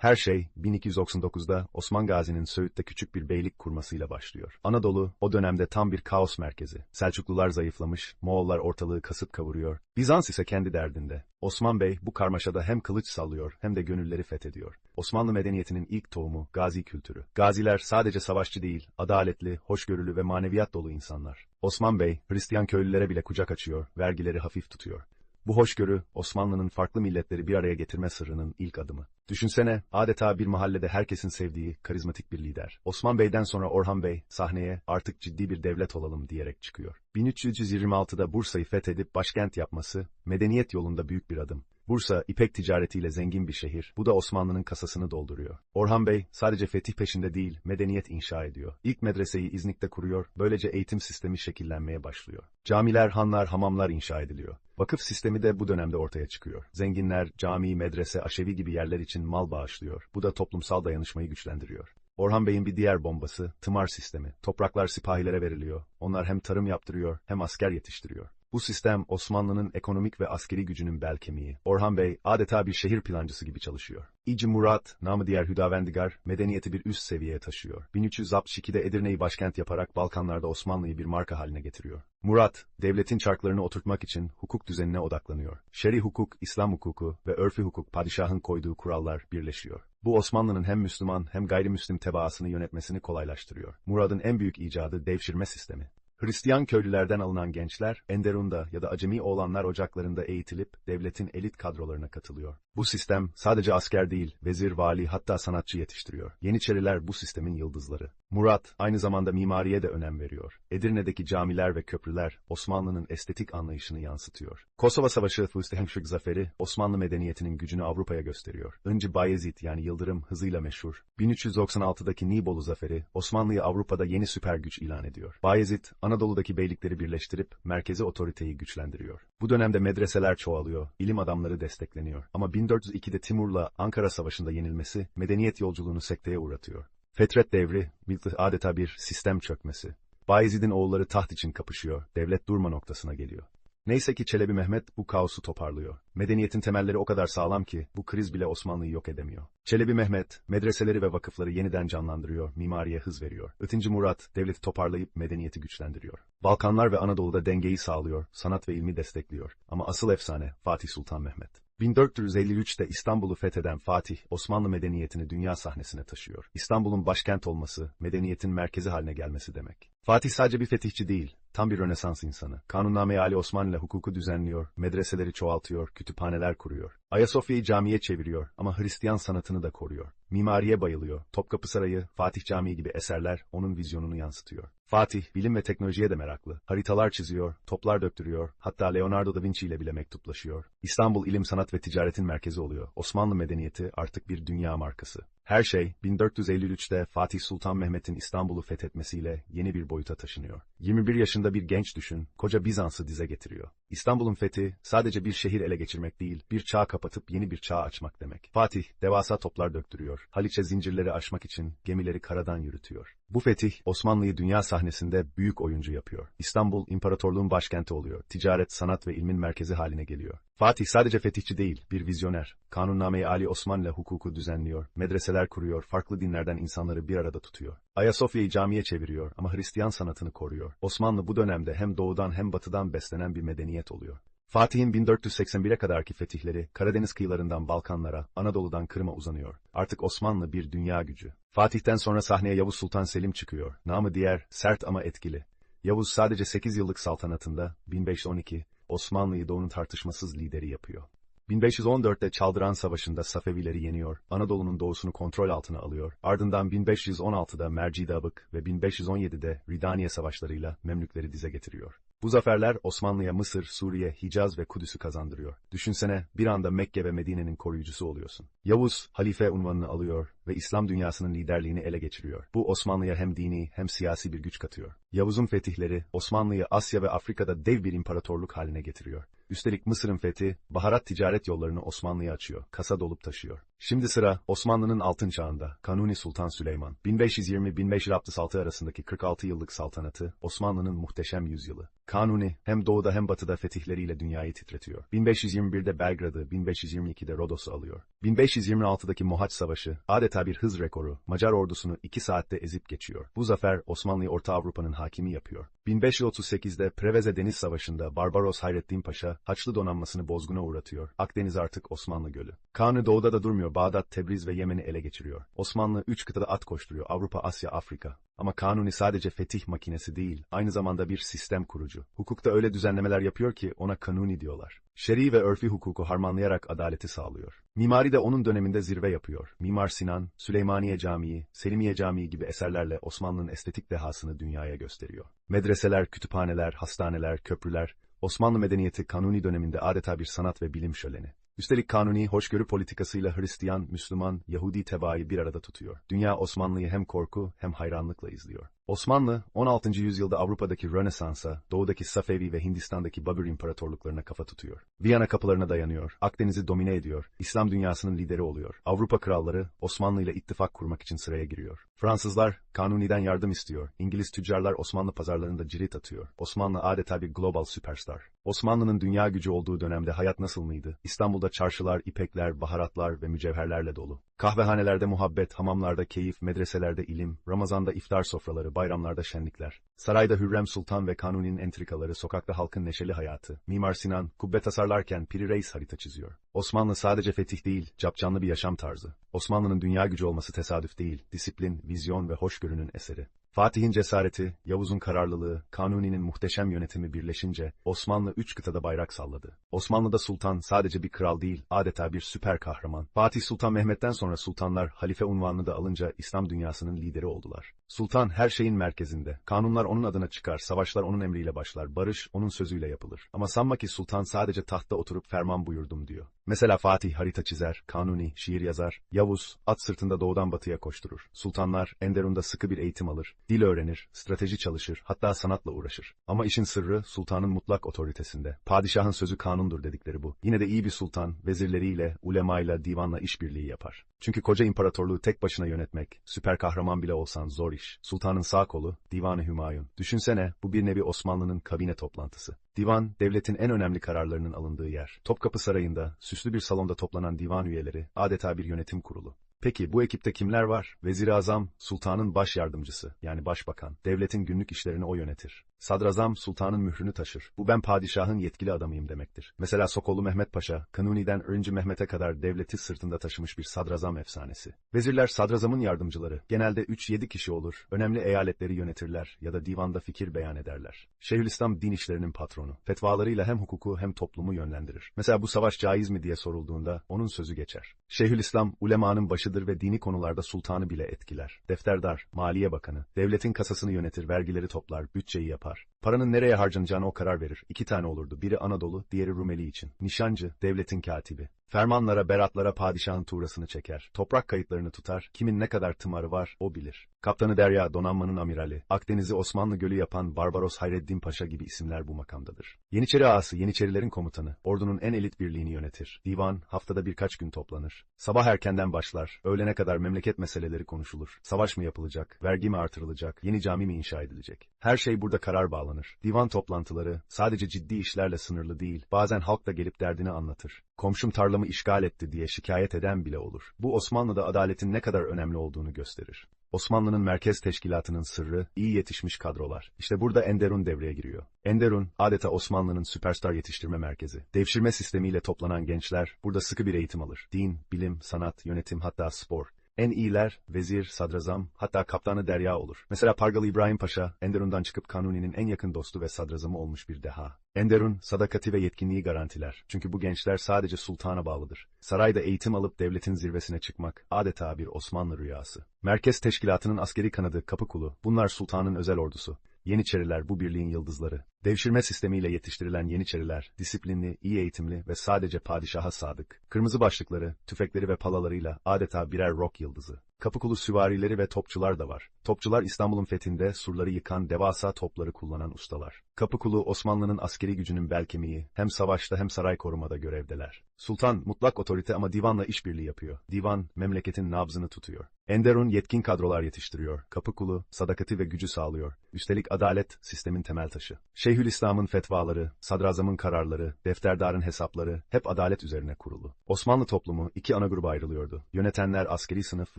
Her şey 1299'da Osman Gazi'nin Söğüt'te küçük bir beylik kurmasıyla başlıyor. Anadolu o dönemde tam bir kaos merkezi. Selçuklular zayıflamış, Moğollar ortalığı kasıp kavuruyor. Bizans ise kendi derdinde. Osman Bey bu karmaşada hem kılıç sallıyor hem de gönülleri fethediyor. Osmanlı medeniyetinin ilk tohumu gazi kültürü. Gaziler sadece savaşçı değil, adaletli, hoşgörülü ve maneviyat dolu insanlar. Osman Bey, Hristiyan köylülere bile kucak açıyor, vergileri hafif tutuyor. Bu hoşgörü, Osmanlı'nın farklı milletleri bir araya getirme sırrının ilk adımı. Düşünsene, adeta bir mahallede herkesin sevdiği, karizmatik bir lider. Osman Bey'den sonra Orhan Bey, sahneye artık ciddi bir devlet olalım diyerek çıkıyor. 1326'da Bursa'yı fethedip başkent yapması, medeniyet yolunda büyük bir adım. Bursa, ipek ticaretiyle zengin bir şehir. Bu da Osmanlı'nın kasasını dolduruyor. Orhan Bey, sadece fetih peşinde değil, medeniyet inşa ediyor. İlk medreseyi İznik'te kuruyor, böylece eğitim sistemi şekillenmeye başlıyor. Camiler, hanlar, hamamlar inşa ediliyor. Vakıf sistemi de bu dönemde ortaya çıkıyor. Zenginler, cami, medrese, aşevi gibi yerler için mal bağışlıyor. Bu da toplumsal dayanışmayı güçlendiriyor. Orhan Bey'in bir diğer bombası, tımar sistemi. Topraklar sipahilere veriliyor. Onlar hem tarım yaptırıyor, hem asker yetiştiriyor. Bu sistem Osmanlı'nın ekonomik ve askeri gücünün bel kemiği. Orhan Bey adeta bir şehir plancısı gibi çalışıyor. İci Murat, namı diğer Hüdavendigar, medeniyeti bir üst seviyeye taşıyor. 1362'de Edirne'yi başkent yaparak Balkanlarda Osmanlı'yı bir marka haline getiriyor. Murat, devletin çarklarını oturtmak için hukuk düzenine odaklanıyor. Şer'i hukuk, İslam hukuku ve örfü hukuk padişahın koyduğu kurallar birleşiyor. Bu Osmanlı'nın hem Müslüman hem gayrimüslim tebaasını yönetmesini kolaylaştırıyor. Murad'ın en büyük icadı devşirme sistemi. Hristiyan köylülerden alınan gençler, Enderun'da ya da Acemi oğlanlar ocaklarında eğitilip devletin elit kadrolarına katılıyor. Bu sistem sadece asker değil, vezir, vali hatta sanatçı yetiştiriyor. Yeniçeriler bu sistemin yıldızları. Murat aynı zamanda mimariye de önem veriyor. Edirne'deki camiler ve köprüler Osmanlı'nın estetik anlayışını yansıtıyor. Kosova Savaşı Fustehemşik Zaferi Osmanlı medeniyetinin gücünü Avrupa'ya gösteriyor. Önce Bayezid yani Yıldırım hızıyla meşhur. 1396'daki Nibolu Zaferi Osmanlı'yı Avrupa'da yeni süper güç ilan ediyor. Bayezid Anadolu'daki beylikleri birleştirip merkezi otoriteyi güçlendiriyor. Bu dönemde medreseler çoğalıyor, ilim adamları destekleniyor. Ama 1402'de Timur'la Ankara Savaşı'nda yenilmesi medeniyet yolculuğunu sekteye uğratıyor. Fetret devri, adeta bir sistem çökmesi. Bayezid'in oğulları taht için kapışıyor, devlet durma noktasına geliyor. Neyse ki Çelebi Mehmet bu kaosu toparlıyor. Medeniyetin temelleri o kadar sağlam ki bu kriz bile Osmanlı'yı yok edemiyor. Çelebi Mehmet, medreseleri ve vakıfları yeniden canlandırıyor, mimariye hız veriyor. Itinci Murat, devleti toparlayıp medeniyeti güçlendiriyor. Balkanlar ve Anadolu'da dengeyi sağlıyor, sanat ve ilmi destekliyor. Ama asıl efsane Fatih Sultan Mehmet. 1453'te İstanbul'u fetheden Fatih, Osmanlı medeniyetini dünya sahnesine taşıyor. İstanbul'un başkent olması, medeniyetin merkezi haline gelmesi demek. Fatih sadece bir fetihçi değil, tam bir Rönesans insanı. Kanunname Ali Osman ile hukuku düzenliyor, medreseleri çoğaltıyor, kütüphaneler kuruyor. Ayasofya'yı camiye çeviriyor ama Hristiyan sanatını da koruyor. Mimariye bayılıyor. Topkapı Sarayı, Fatih Camii gibi eserler onun vizyonunu yansıtıyor. Fatih, bilim ve teknolojiye de meraklı. Haritalar çiziyor, toplar döktürüyor, hatta Leonardo da Vinci ile bile mektuplaşıyor. İstanbul ilim, sanat ve ticaretin merkezi oluyor. Osmanlı medeniyeti artık bir dünya markası. Her şey 1453'te Fatih Sultan Mehmet'in İstanbul'u fethetmesiyle yeni bir boyuta taşınıyor. 21 yaşında bir genç düşün, koca Bizans'ı dize getiriyor. İstanbul'un fethi sadece bir şehir ele geçirmek değil, bir çağ kapatıp yeni bir çağ açmak demek. Fatih devasa toplar döktürüyor. Haliç'e zincirleri aşmak için gemileri karadan yürütüyor. Bu fetih Osmanlı'yı dünya sahnesinde büyük oyuncu yapıyor. İstanbul imparatorluğun başkenti oluyor. Ticaret, sanat ve ilmin merkezi haline geliyor. Fatih sadece fetihçi değil, bir vizyoner. Kanunname-i Ali Osman ile hukuku düzenliyor, medreseler kuruyor, farklı dinlerden insanları bir arada tutuyor. Ayasofya'yı camiye çeviriyor ama Hristiyan sanatını koruyor. Osmanlı bu dönemde hem doğudan hem batıdan beslenen bir medeniyet oluyor. Fatih'in 1481'e kadarki fetihleri Karadeniz kıyılarından Balkanlara, Anadolu'dan Kırım'a uzanıyor. Artık Osmanlı bir dünya gücü. Fatih'ten sonra sahneye Yavuz Sultan Selim çıkıyor. Namı diğer, sert ama etkili. Yavuz sadece 8 yıllık saltanatında, 1512, Osmanlı'yı doğunun tartışmasız lideri yapıyor. 1514'te Çaldıran Savaşı'nda Safevileri yeniyor, Anadolu'nun doğusunu kontrol altına alıyor. Ardından 1516'da Mercidabık ve 1517'de Ridaniye savaşlarıyla Memlükleri dize getiriyor. Bu zaferler Osmanlı'ya Mısır, Suriye, Hicaz ve Kudüs'ü kazandırıyor. Düşünsene bir anda Mekke ve Medine'nin koruyucusu oluyorsun. Yavuz, halife unvanını alıyor ve İslam dünyasının liderliğini ele geçiriyor. Bu Osmanlı'ya hem dini hem siyasi bir güç katıyor. Yavuz'un fetihleri Osmanlı'yı Asya ve Afrika'da dev bir imparatorluk haline getiriyor. Üstelik Mısır'ın fethi, baharat ticaret yollarını Osmanlı'ya açıyor, kasa dolup taşıyor. Şimdi sıra Osmanlı'nın altın çağında Kanuni Sultan Süleyman 1520-1566 arasındaki 46 yıllık saltanatı Osmanlı'nın muhteşem yüzyılı. Kanuni hem doğuda hem batıda fetihleriyle dünyayı titretiyor. 1521'de Belgrad'ı, 1522'de Rodos'u alıyor. 1526'daki Mohaç Savaşı adeta bir hız rekoru, Macar ordusunu 2 saatte ezip geçiyor. Bu zafer Osmanlı'yı Orta Avrupa'nın hakimi yapıyor. 1538'de Preveze Deniz Savaşı'nda Barbaros Hayrettin Paşa Haçlı donanmasını bozguna uğratıyor. Akdeniz artık Osmanlı Gölü. Kanuni doğuda da durmuyor. Bağdat, Tebriz ve Yemen'i ele geçiriyor. Osmanlı üç kıtada at koşturuyor. Avrupa, Asya, Afrika. Ama Kanuni sadece fetih makinesi değil, aynı zamanda bir sistem kurucu. Hukukta öyle düzenlemeler yapıyor ki ona kanuni diyorlar. Şer'i ve örfi hukuku harmanlayarak adaleti sağlıyor. Mimari de onun döneminde zirve yapıyor. Mimar Sinan, Süleymaniye Camii, Selimiye Camii gibi eserlerle Osmanlı'nın estetik dehasını dünyaya gösteriyor. Medreseler, kütüphaneler, hastaneler, köprüler, Osmanlı medeniyeti Kanuni döneminde adeta bir sanat ve bilim şöleni. Üstelik Kanuni hoşgörü politikasıyla Hristiyan, Müslüman, Yahudi tebaayı bir arada tutuyor. Dünya Osmanlı'yı hem korku hem hayranlıkla izliyor. Osmanlı, 16. yüzyılda Avrupa'daki Rönesans'a, doğudaki Safevi ve Hindistan'daki Babür imparatorluklarına kafa tutuyor. Viyana kapılarına dayanıyor, Akdeniz'i domine ediyor, İslam dünyasının lideri oluyor. Avrupa kralları, Osmanlı ile ittifak kurmak için sıraya giriyor. Fransızlar, Kanuni'den yardım istiyor. İngiliz tüccarlar Osmanlı pazarlarında cirit atıyor. Osmanlı adeta bir global süperstar. Osmanlı'nın dünya gücü olduğu dönemde hayat nasıl mıydı? İstanbul'da çarşılar, ipekler, baharatlar ve mücevherlerle dolu. Kahvehanelerde muhabbet, hamamlarda keyif, medreselerde ilim, Ramazan'da iftar sofraları, bayramlarda şenlikler. Sarayda Hürrem Sultan ve Kanuni'nin entrikaları, sokakta halkın neşeli hayatı. Mimar Sinan, kubbe tasarlarken Piri Reis harita çiziyor. Osmanlı sadece fetih değil, capcanlı bir yaşam tarzı. Osmanlı'nın dünya gücü olması tesadüf değil, disiplin, vizyon ve hoşgörünün eseri. Fatih'in cesareti, Yavuz'un kararlılığı, Kanuni'nin muhteşem yönetimi birleşince Osmanlı üç kıtada bayrak salladı. Osmanlı'da sultan sadece bir kral değil, adeta bir süper kahraman. Fatih Sultan Mehmet'ten sonra sultanlar halife unvanını da alınca İslam dünyasının lideri oldular. Sultan her şeyin merkezinde. Kanunlar onun adına çıkar, savaşlar onun emriyle başlar, barış onun sözüyle yapılır. Ama sanma ki sultan sadece tahtta oturup ferman buyurdum diyor. Mesela Fatih harita çizer, Kanuni şiir yazar, Yavuz at sırtında doğudan batıya koşturur. Sultanlar Enderun'da sıkı bir eğitim alır, dil öğrenir, strateji çalışır, hatta sanatla uğraşır. Ama işin sırrı sultanın mutlak otoritesinde. Padişahın sözü kanundur dedikleri bu. Yine de iyi bir sultan vezirleriyle, ulemayla, divanla işbirliği yapar. Çünkü koca imparatorluğu tek başına yönetmek, süper kahraman bile olsan zor iş. Sultanın sağ kolu, Divan-ı Hümayun. Düşünsene, bu bir nevi Osmanlı'nın kabine toplantısı. Divan, devletin en önemli kararlarının alındığı yer. Topkapı Sarayı'nda, süslü bir salonda toplanan divan üyeleri, adeta bir yönetim kurulu. Peki bu ekipte kimler var? Vezir-i Azam, sultanın baş yardımcısı, yani başbakan. Devletin günlük işlerini o yönetir. Sadrazam, sultanın mührünü taşır. Bu ben padişahın yetkili adamıyım demektir. Mesela Sokollu Mehmet Paşa, Kanuni'den Önce Mehmet'e kadar devleti sırtında taşımış bir sadrazam efsanesi. Vezirler sadrazamın yardımcıları. Genelde 3-7 kişi olur. Önemli eyaletleri yönetirler ya da divanda fikir beyan ederler. Şeyhülislam din işlerinin patronu. Fetvalarıyla hem hukuku hem toplumu yönlendirir. Mesela bu savaş caiz mi diye sorulduğunda onun sözü geçer. Şeyhülislam, ulemanın başıdır ve dini konularda sultanı bile etkiler. Defterdar, Maliye Bakanı, devletin kasasını yönetir, vergileri toplar, bütçeyi yapar. Paranın nereye harcanacağını o karar verir. İki tane olurdu. Biri Anadolu, diğeri Rumeli için. Nişancı, devletin katibi. Fermanlara, beratlara padişahın tuğrasını çeker. Toprak kayıtlarını tutar. Kimin ne kadar tımarı var o bilir. Kaptanı Derya, donanmanın amirali. Akdeniz'i Osmanlı Gölü yapan Barbaros Hayreddin Paşa gibi isimler bu makamdadır. Yeniçeri ağası, Yeniçerilerin komutanı. Ordunun en elit birliğini yönetir. Divan, haftada birkaç gün toplanır. Sabah erkenden başlar. Öğlene kadar memleket meseleleri konuşulur. Savaş mı yapılacak? Vergi mi artırılacak? Yeni cami mi inşa edilecek? Her şey burada karar bağlanır. Divan toplantıları sadece ciddi işlerle sınırlı değil. Bazen halk da gelip derdini anlatır. Komşum tarlamı işgal etti diye şikayet eden bile olur. Bu Osmanlı'da adaletin ne kadar önemli olduğunu gösterir. Osmanlı'nın merkez teşkilatının sırrı, iyi yetişmiş kadrolar. İşte burada Enderun devreye giriyor. Enderun, adeta Osmanlı'nın süperstar yetiştirme merkezi. Devşirme sistemiyle toplanan gençler, burada sıkı bir eğitim alır. Din, bilim, sanat, yönetim hatta spor. En iyiler, vezir, sadrazam, hatta kaptanı derya olur. Mesela Pargalı İbrahim Paşa, Enderun'dan çıkıp Kanuni'nin en yakın dostu ve sadrazamı olmuş bir deha. Enderun, sadakati ve yetkinliği garantiler. Çünkü bu gençler sadece sultana bağlıdır. Sarayda eğitim alıp devletin zirvesine çıkmak, adeta bir Osmanlı rüyası. Merkez teşkilatının askeri kanadı Kapıkulu, bunlar sultanın özel ordusu. Yeniçeriler bu birliğin yıldızları. Devşirme sistemiyle yetiştirilen Yeniçeriler, disiplinli, iyi eğitimli ve sadece padişaha sadık. Kırmızı başlıkları, tüfekleri ve palalarıyla adeta birer rock yıldızı. Kapıkulu süvarileri ve topçular da var. Topçular İstanbul'un fethinde surları yıkan devasa topları kullanan ustalar. Kapıkulu Osmanlı'nın askeri gücünün bel kemiği, hem savaşta hem saray korumada görevdeler. Sultan mutlak otorite ama divanla işbirliği yapıyor. Divan memleketin nabzını tutuyor. Enderun yetkin kadrolar yetiştiriyor. Kapıkulu sadakati ve gücü sağlıyor. Üstelik adalet sistemin temel taşı. Şeyhülislam'ın fetvaları, sadrazamın kararları, defterdarın hesapları hep adalet üzerine kurulu. Osmanlı toplumu iki ana gruba ayrılıyordu. Yönetenler askeri sınıf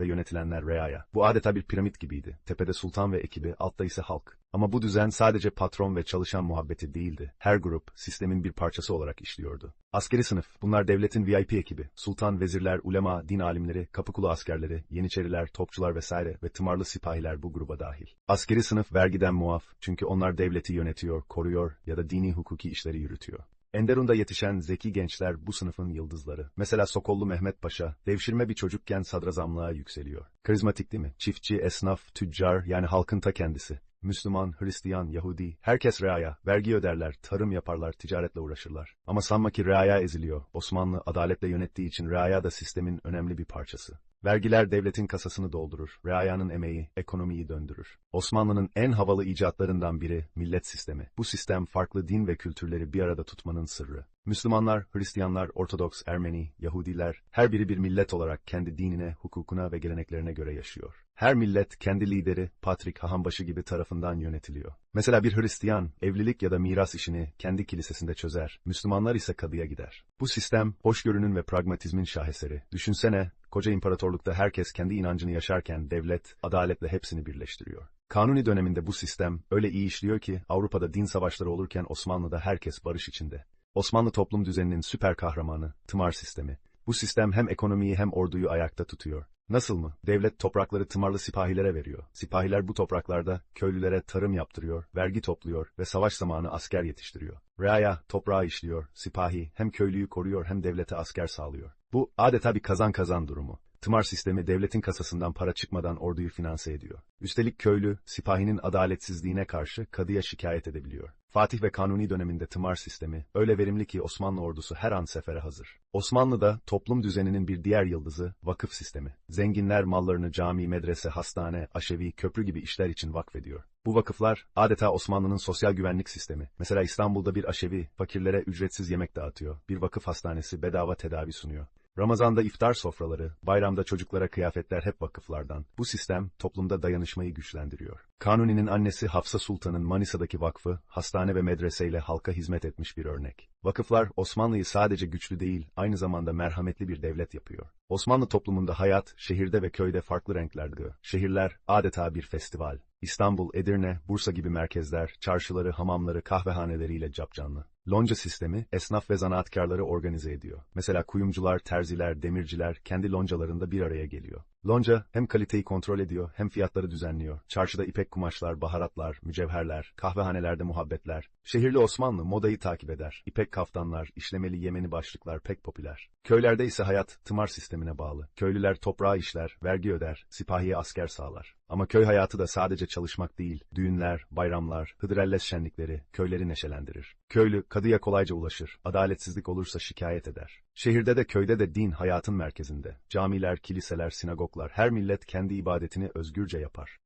ve yönetilenler reaya. Bu adeta bir piramit gibiydi. Tepede sultan ve ekibi, altta ise halk. Ama bu düzen sadece patron ve çalışan muhabbeti değildi. Her grup sistemin bir parçası olarak işliyordu. Askeri sınıf, bunlar devletin VIP ekibi. Sultan, vezirler, ulema, din alimleri, kapıkulu askerleri, yeniçeriler, topçular vesaire ve tımarlı sipahiler bu gruba dahil. Askeri sınıf vergiden muaf çünkü onlar devleti yönetiyor, koruyor ya da dini hukuki işleri yürütüyor. Enderun'da yetişen zeki gençler bu sınıfın yıldızları. Mesela Sokollu Mehmet Paşa, devşirme bir çocukken sadrazamlığa yükseliyor. Karizmatik değil mi? Çiftçi, esnaf, tüccar yani halkın ta kendisi. Müslüman, Hristiyan, Yahudi, herkes reaya, vergi öderler, tarım yaparlar, ticaretle uğraşırlar. Ama sanma ki reaya eziliyor. Osmanlı adaletle yönettiği için reaya da sistemin önemli bir parçası. Vergiler devletin kasasını doldurur, reayanın emeği ekonomiyi döndürür. Osmanlı'nın en havalı icatlarından biri millet sistemi. Bu sistem farklı din ve kültürleri bir arada tutmanın sırrı. Müslümanlar, Hristiyanlar, Ortodoks, Ermeni, Yahudiler, her biri bir millet olarak kendi dinine, hukukuna ve geleneklerine göre yaşıyor. Her millet kendi lideri, Patrik Hahambaşı gibi tarafından yönetiliyor. Mesela bir Hristiyan, evlilik ya da miras işini kendi kilisesinde çözer, Müslümanlar ise kadıya gider. Bu sistem, hoşgörünün ve pragmatizmin şaheseri. Düşünsene, koca imparatorlukta herkes kendi inancını yaşarken devlet, adaletle hepsini birleştiriyor. Kanuni döneminde bu sistem öyle iyi işliyor ki Avrupa'da din savaşları olurken Osmanlı'da herkes barış içinde. Osmanlı toplum düzeninin süper kahramanı, tımar sistemi. Bu sistem hem ekonomiyi hem orduyu ayakta tutuyor. Nasıl mı? Devlet toprakları tımarlı sipahilere veriyor. Sipahiler bu topraklarda köylülere tarım yaptırıyor, vergi topluyor ve savaş zamanı asker yetiştiriyor. Reaya toprağı işliyor, sipahi hem köylüyü koruyor hem devlete asker sağlıyor. Bu adeta bir kazan kazan durumu. Tımar sistemi devletin kasasından para çıkmadan orduyu finanse ediyor. Üstelik köylü, sipahinin adaletsizliğine karşı kadıya şikayet edebiliyor. Fatih ve Kanuni döneminde tımar sistemi öyle verimli ki Osmanlı ordusu her an sefere hazır. Osmanlı'da toplum düzeninin bir diğer yıldızı vakıf sistemi. Zenginler mallarını cami, medrese, hastane, aşevi, köprü gibi işler için vakfediyor. Bu vakıflar adeta Osmanlı'nın sosyal güvenlik sistemi. Mesela İstanbul'da bir aşevi fakirlere ücretsiz yemek dağıtıyor. Bir vakıf hastanesi bedava tedavi sunuyor. Ramazanda iftar sofraları, bayramda çocuklara kıyafetler hep vakıflardan. Bu sistem toplumda dayanışmayı güçlendiriyor. Kanuni'nin annesi Hafsa Sultan'ın Manisa'daki vakfı, hastane ve medreseyle halka hizmet etmiş bir örnek. Vakıflar Osmanlı'yı sadece güçlü değil, aynı zamanda merhametli bir devlet yapıyor. Osmanlı toplumunda hayat, şehirde ve köyde farklı renklerde. Şehirler adeta bir festival. İstanbul, Edirne, Bursa gibi merkezler, çarşıları, hamamları, kahvehaneleriyle capcanlı. Lonca sistemi, esnaf ve zanaatkarları organize ediyor. Mesela kuyumcular, terziler, demirciler kendi loncalarında bir araya geliyor. Lonca hem kaliteyi kontrol ediyor hem fiyatları düzenliyor. Çarşıda ipek kumaşlar, baharatlar, mücevherler, kahvehanelerde muhabbetler. Şehirli Osmanlı modayı takip eder. İpek kaftanlar, işlemeli yemeni başlıklar pek popüler. Köylerde ise hayat tımar sistemine bağlı. Köylüler toprağı işler, vergi öder, sipahiye asker sağlar. Ama köy hayatı da sadece çalışmak değil, düğünler, bayramlar, hıdrellez şenlikleri köyleri neşelendirir. Köylü kadıya kolayca ulaşır, adaletsizlik olursa şikayet eder. Şehirde de köyde de din hayatın merkezinde. Camiler, kiliseler, sinagoglar, her millet kendi ibadetini özgürce yapar.